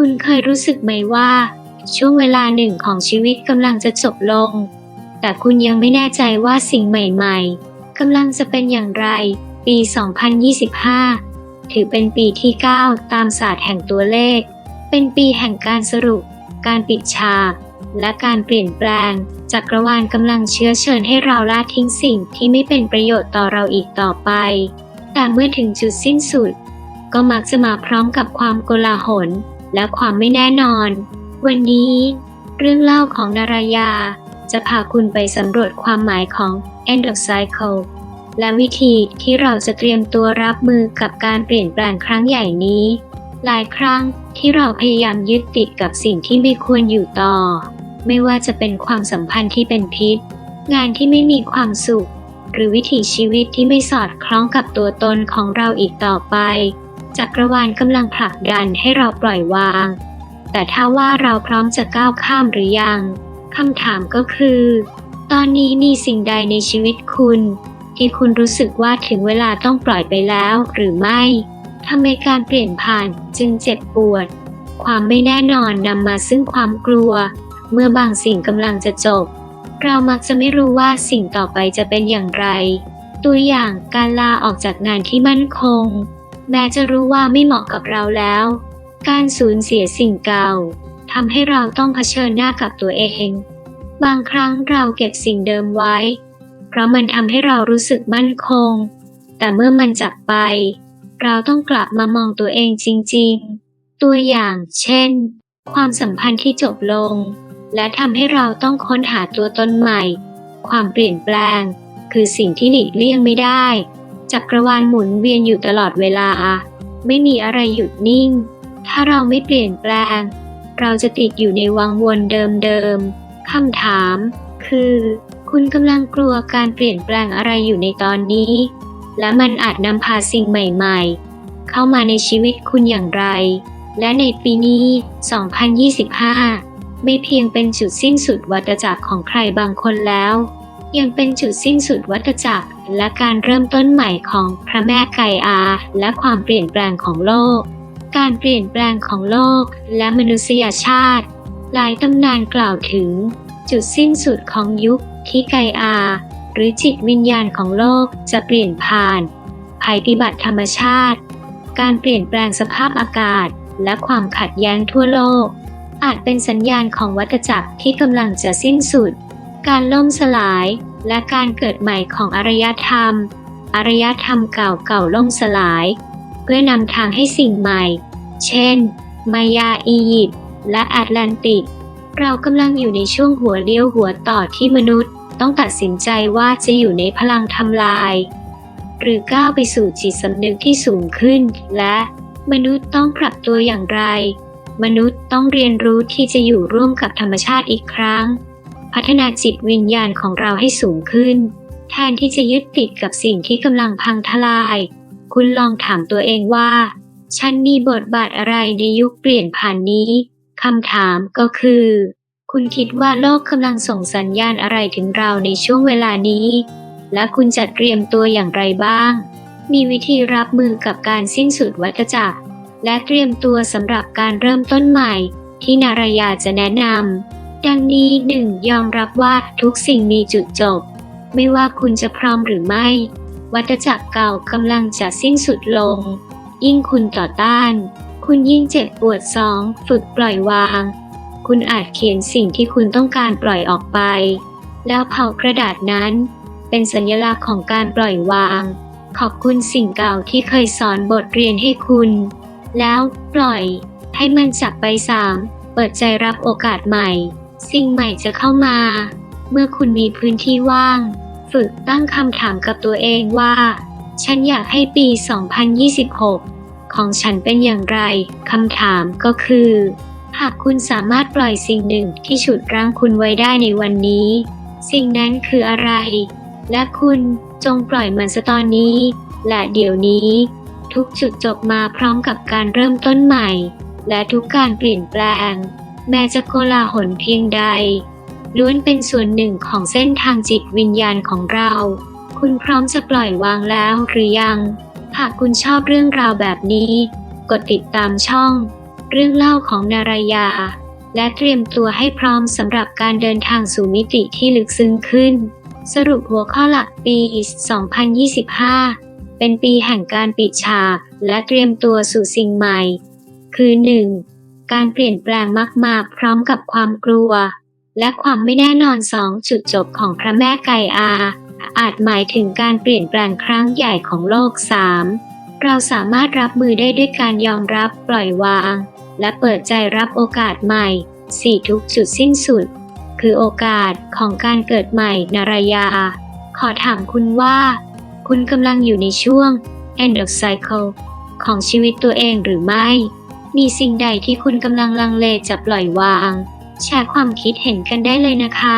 คุณเคยรู้สึกไหมว่า ช่วงเวลาหนึ่งของชีวิตกำลังจะจบลง แต่คุณยังไม่แน่ใจว่าสิ่งใหม่ ๆกำลังจะเป็นอย่างไร ปี 2025 ถือเป็นปีที่ 9 ตามศาสตร์แห่งตัวเลข เป็นปีแห่งการสรุป การปิดฉากและการเปลี่ยนแปลง จักรวาลกำลังเชื้อเชิญให้เราละทิ้งสิ่งที่ไม่เป็นประโยชน์ต่อเราอีกต่อไป แต่เมื่อถึงจุดสิ้นสุด ก็มักจะมาพร้อมกับความโกลาหล และความไม่แน่นอน วันนี้ เรื่องเล่าของนารายา จะพาคุณไปสำรวจความหมายของ end of cycle และวิธีที่เราจะเตรียมตัวรับมือกับการเปลี่ยนแปลงครั้งใหญ่นี้ หลายครั้งที่เราพยายามยึดติดกับสิ่งที่ไม่ควรอยู่ต่อ ไม่ว่าจะเป็นความสัมพันธ์ที่เป็นพิษ งานที่ไม่มีความสุข หรือวิถีชีวิตที่ไม่สอดคล้องกับตัวตนของเราอีกต่อไป จักรวาลกำลังผลักดันให้เราปล่อยวาง แต่ถ้าว่าเราพร้อมจะก้าวข้ามหรือยังคำถามก็คือ ตอนนี้มีสิ่งใดในชีวิตคุณ ที่คุณรู้สึกว่าถึงเวลาต้องปล่อยไปแล้วหรือไม่ทำไมการเปลี่ยนผ่านจึงเจ็บปวด ความไม่แน่นอนนำมาซึ่งความกลัว เมื่อบางสิ่งกำลังจะจบ เรามักจะไม่รู้ว่าสิ่งต่อไปจะเป็นอย่างไร ตัวอย่างการลาออกจากงานที่มั่นคง แม้จะรู้ว่าไม่เหมาะกับเราแล้ว การสูญเสียสิ่งเก่าทำให้เราต้องเผชิญหน้ากับตัวเอง บางครั้งเราเก็บสิ่งเดิมไว้ เพราะมันทำให้เรารู้สึกมั่นคง แต่เมื่อมันจากไป เราต้องกลับมามองตัวเองจริง ๆ ตัวอย่างเช่น ความสัมพันธ์ที่จบลง และทำให้เราต้องค้นหาตัวตนใหม่ ความเปลี่ยนแปลง คือสิ่งที่หลีกเลี่ยงไม่ได้ จักรวาลหมุนเวียนอยู่ตลอดเวลา ไม่มีอะไรหยุดนิ่ง ถ้าเราไม่เปลี่ยนแปลง เราจะติดอยู่ในวังวนเดิมๆคำถาม คือ คุณกำลังกลัวการเปลี่ยนแปลงอะไรอยู่ในตอนนี้ และมันอาจนำพาสิ่งใหม่ๆ เข้ามาในชีวิตคุณอย่างไร และในปีนี้ 2025 ไม่เพียงเป็นจุดสิ้นสุดวัฏจักรของใครบางคนแล้ว ยังเป็นจุดสิ้นสุดวัฏจักร และการเริ่มต้นใหม่ของพระแม่ไกอา และความเปลี่ยนแปลงของโลก การเปลี่ยนแปลงของโลกและมนุษยชาติ หลายตำนานกล่าวถึง จุดสิ้นสุดของยุคที่ไกอา หรือจิตวิญญาณของโลกจะเปลี่ยนผ่าน ภัยพิบัติธรรมชาติ การเปลี่ยนแปลงสภาพอากาศ และความขัดแย้งทั่วโลก อาจเป็นสัญญาณของวัฏจักรที่กำลังจะสิ้นสุด การล่มสลาย และการเกิดใหม่ของอารยธรรม อารยธรรมเก่าเก่าล่มสลาย เพื่อนำทางให้สิ่งใหม่ เช่น มายาอียิปต์และแอตแลนติก เรากำลังอยู่ในช่วงหัวเลี้ยวหัวต่อที่มนุษย์ ต้องตัดสินใจว่าจะอยู่ในพลังทำลาย หรือก้าวไปสู่จิตสำนึกที่สูงขึ้น และมนุษย์ต้องปรับตัวอย่างไร มนุษย์ต้องเรียนรู้ที่จะอยู่ร่วมกับธรรมชาติอีกครั้ง พัฒนาจิตวิญญาณของเราให้สูงขึ้น แทนที่จะยึดติดกับสิ่งที่กำลังพังทลาย คุณลองถามตัวเองว่า ฉันมีบทบาทอะไรในยุคเปลี่ยนผ่านนี้คำถามก็คือ คุณคิดว่าโลกกำลังส่งสัญญาณอะไรถึงเราในช่วงเวลานี้ และคุณจะเตรียมตัวอย่างไรบ้าง มีวิธีรับมือกับการสิ้นสุดวัฏจักร และเตรียมตัวสำหรับการเริ่มต้นใหม่ที่นารายาจะแนะนำ ดังนี้หนึ่งยอมรับว่าทุกสิ่งมีจุดจบ ไม่ว่าคุณจะพร้อมหรือไม่ วัฏจักรเก่ากำลังจะสิ้นสุดลง ยิ่งคุณต่อต้าน คุณยิ่งเจ็บปวดสอง ฝึกปล่อยวาง คุณอาจเขียนสิ่งที่คุณต้องการปล่อยออกไป แล้วเผากระดาษนั้น เป็นสัญลักษณ์ของการปล่อยวาง ขอบคุณสิ่งเก่าที่เคยสอนบทเรียนให้คุณ แล้วปล่อยให้มันจากไปสามเปิดใจรับโอกาสใหม่ สิ่งใหม่จะเข้ามา เมื่อคุณมีพื้นที่ว่าง ฝึกตั้งคำถามกับตัวเองว่า ฉันอยากให้ปี 2026 ของฉันเป็นอย่างไรคำถามก็คือ หากคุณสามารถปล่อยสิ่งหนึ่งที่ฉุดรั้งคุณไว้ได้ในวันนี้ สิ่งนั้นคืออะไร และคุณจงปล่อยมันซะตอนนี้ และเดี๋ยวนี้ ทุกจุดจบมาพร้อมกับการเริ่มต้นใหม่ และทุกการเปลี่ยนแปลง แม้จะโกลาหลเพียงใด ล้วนเป็นส่วนหนึ่งของเส้นทางจิตวิญญาณของเรา คุณพร้อมจะปล่อยวางแล้วหรือยัง หากคุณชอบเรื่องราวแบบนี้ กดติดตามช่อง เรื่องเล่าของนารายา และเตรียมตัวให้พร้อมสำหรับการเดินทางสู่มิติที่ลึกซึ้งขึ้น สรุปหัวข้อหลักปี 2025 เป็นปีแห่งการปิดฉากและเตรียมตัวสู่สิ่งใหม่ คือ 1. การเปลี่ยนแปลงมากๆ พร้อมกับความกลัว และความไม่แน่นอน 2. จุดจบของพระแม่ไก่อา อาจหมายถึงการเปลี่ยนแปลงครั้งใหญ่ของโลก 3. เราสามารถรับมือได้ด้วยการยอมรับปล่อยวาง และเปิดใจรับโอกาสใหม่ 4. ทุกจุดสิ้นสุด คือโอกาสของการเกิดใหม่นารายา ขอถามคุณว่า คุณกำลังอยู่ในช่วง end of cycle ของชีวิตตัวเองหรือไม่ มีสิ่งใดที่คุณกำลังลังเลจะปล่อยวาง แชร์ความคิดเห็นกันได้เลยนะคะ